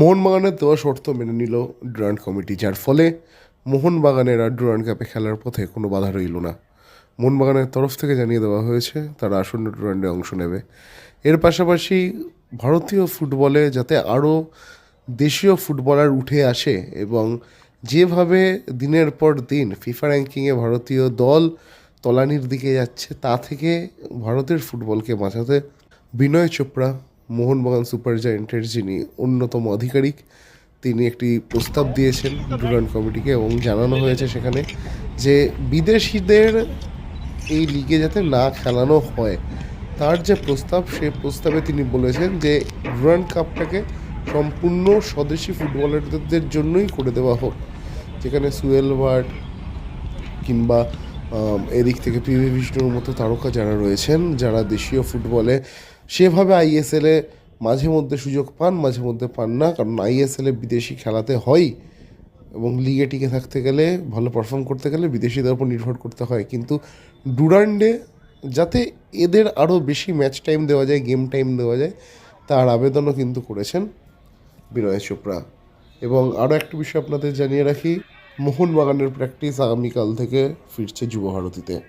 মোহনবাগানের দেওয়া শর্ত মেনে নিল ডুরান্ড কমিটি, যার ফলে মোহনবাগানের আর ডুরান্ড কাপে খেলার পথে কোনো বাধা রইল না। মোহনবাগানের তরফ থেকে জানিয়ে দেওয়া হয়েছে, তারা আসন্ন টুর্নামেন্টে অংশ নেবে। এর পাশাপাশি ভারতীয় ফুটবলে যাতে আরও দেশীয় ফুটবলার উঠে আসে এবং যেভাবে দিনের পর দিন ফিফা র্যাঙ্কিংয়ে ভারতীয় দল তলানির দিকে যাচ্ছে, তা থেকে ভারতের ফুটবলকে বাঁচাতে বিনয় চোপড়া মোহনবাগান সুপার জায়েন্টের যিনি অন্যতম আধিকারিক, তিনি একটি প্রস্তাব দিয়েছেন ডুরান্ড কমিটিকে এবং জানানো হয়েছে সেখানে যে বিদেশিদের এই লিগে যাতে না খেলানো হয়। তার যে প্রস্তাব সেই প্রস্তাবে তিনি বলেছেন যে ডুরান্ড কাপটাকে সম্পূর্ণ স্বদেশি ফুটবলারদের জন্যই করে দেওয়া হোক। যেখানে সুয়েল কিংবা এদিক থেকে পি ভি বিষ্ণুর মতো তারকা যারা রয়েছেন, যারা দেশীয় ফুটবলে সেভাবে আইএসএলে মাঝে মধ্যে সুযোগ পান, মাঝে মধ্যে পান না। কারণ আইএসএলে বিদেশি খেলাতে হয় এবং লিগে টিকে থাকতে গেলে, ভালো পারফর্ম করতে গেলে বিদেশিদের উপর নির্ভর করতে হয়। কিন্তু ডুরান্ডে যাতে এদের আরও বেশি ম্যাচ টাইম দেওয়া যায় গেম টাইম দেওয়া যায়, তার আবেদনও কিন্তু করেছেন বিনয় চোপড়া। এবং আরও একটা বিষয় আপনাদের জানিয়ে রাখি, মোহনবাগানের প্র্যাকটিস আগামীকাল থেকে ফিরছে যুব ভারতীতে।